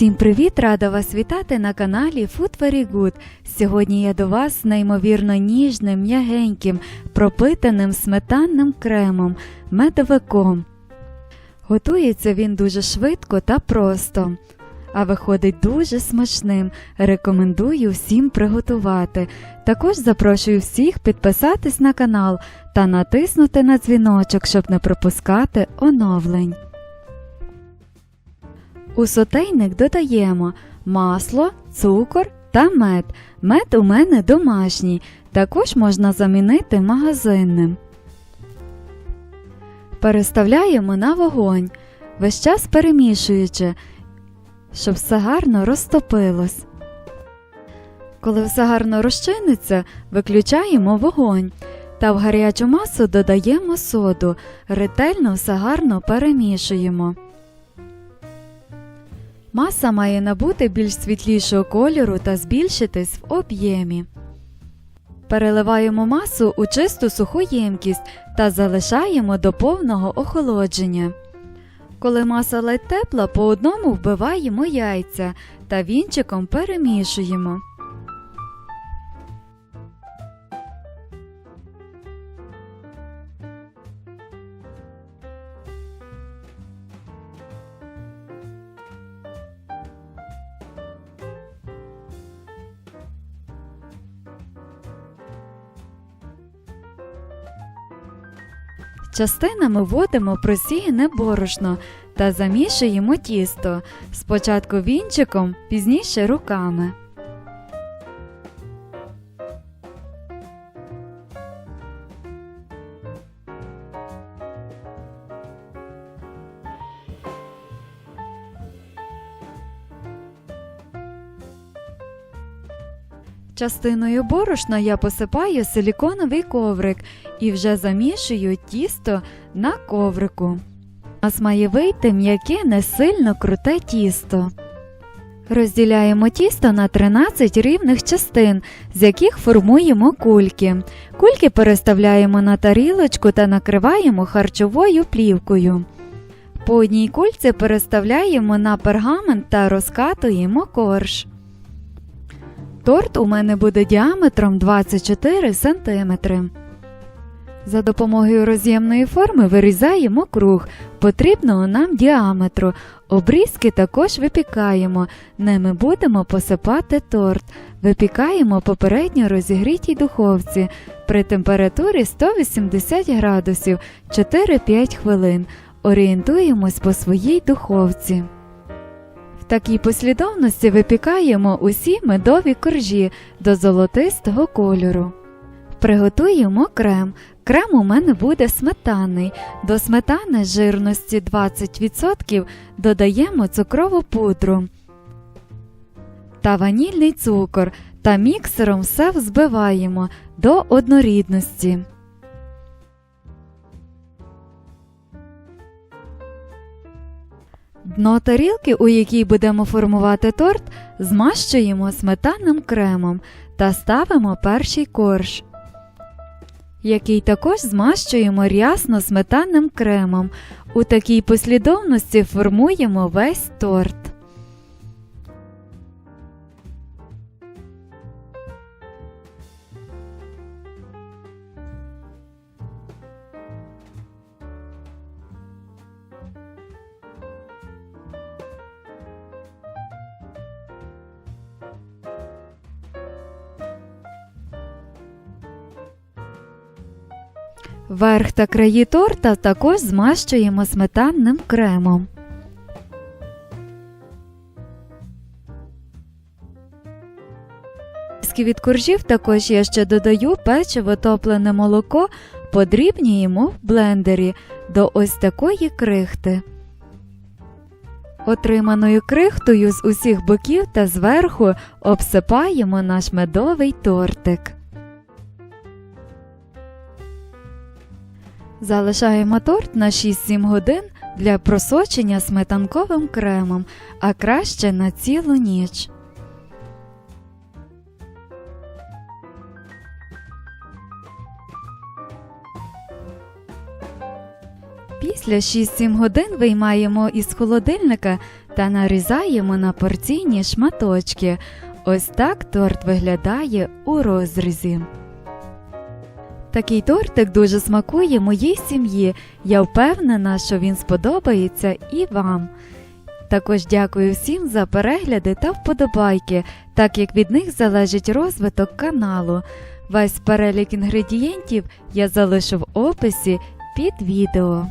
Всім привіт! Рада вас вітати на каналі Food Very Good. Сьогодні я до вас з неймовірно ніжним, м'ягеньким, пропитаним сметанним кремом, медовиком. Готується він дуже швидко та просто, а виходить дуже смачним. Рекомендую всім приготувати. Також запрошую всіх підписатись на канал та натиснути на дзвіночок, щоб не пропускати оновлень. У сотейник додаємо масло, цукор та мед. Мед у мене домашній, також можна замінити магазинним. Переставляємо на вогонь, весь час перемішуючи, щоб все гарно розтопилось. Коли все гарно розчиниться, виключаємо вогонь та в гарячу масу додаємо соду, ретельно все гарно перемішуємо. Маса має набути більш світлішого кольору та збільшитись в об'ємі. Переливаємо масу у чисту суху ємкість та залишаємо до повного охолодження. Коли маса ледь тепла, по одному вбиваємо яйця та вінчиком перемішуємо. Частинами вводимо просіяне борошно та замішуємо тісто. Спочатку вінчиком, пізніше руками. Частиною борошна я посипаю силіконовий коврик і вже замішую тісто на коврику. У нас має вийти м'яке, не сильно круте тісто. Розділяємо тісто на 13 рівних частин, з яких формуємо кульки. Кульки переставляємо на тарілочку та накриваємо харчовою плівкою. По одній кульці переставляємо на пергамент та розкатуємо корж. Торт у мене буде діаметром 24 см. За допомогою роз'ємної форми вирізаємо круг потрібного нам діаметру. Обрізки також випікаємо. Ними будемо посипати торт. Випікаємо попередньо розігрітій духовці при температурі 180 градусів 4-5 хвилин. Орієнтуємось по своїй духовці. Такій послідовності випікаємо усі медові коржі до золотистого кольору. Приготуємо крем. Крем у мене буде сметанний. До сметани жирності 20% додаємо цукрову пудру та ванільний цукор та міксером все взбиваємо до однорідності. Дно тарілки, у якій будемо формувати торт, змащуємо сметанним кремом та ставимо перший корж, який також змащуємо рясно сметанним кремом. У такій послідовності формуємо весь торт. Верх та краї торта також змащуємо сметанним кремом. Від коржів також я ще додаю печиво топлене молоко, подрібнюємо в блендері до ось такої крихти. Отриманою крихтою з усіх боків та зверху обсипаємо наш медовий тортик. Залишаємо торт на 6-7 годин для просочення сметанковим кремом, а краще на цілу ніч. Після 6-7 годин виймаємо із холодильника та нарізаємо на порційні шматочки. Ось так торт виглядає у розрізі. Такий тортик дуже смакує моїй сім'ї. Я впевнена, що він сподобається і вам. Також дякую всім за перегляди та вподобайки, так як від них залежить розвиток каналу. Весь перелік інгредієнтів я залишу в описі під відео.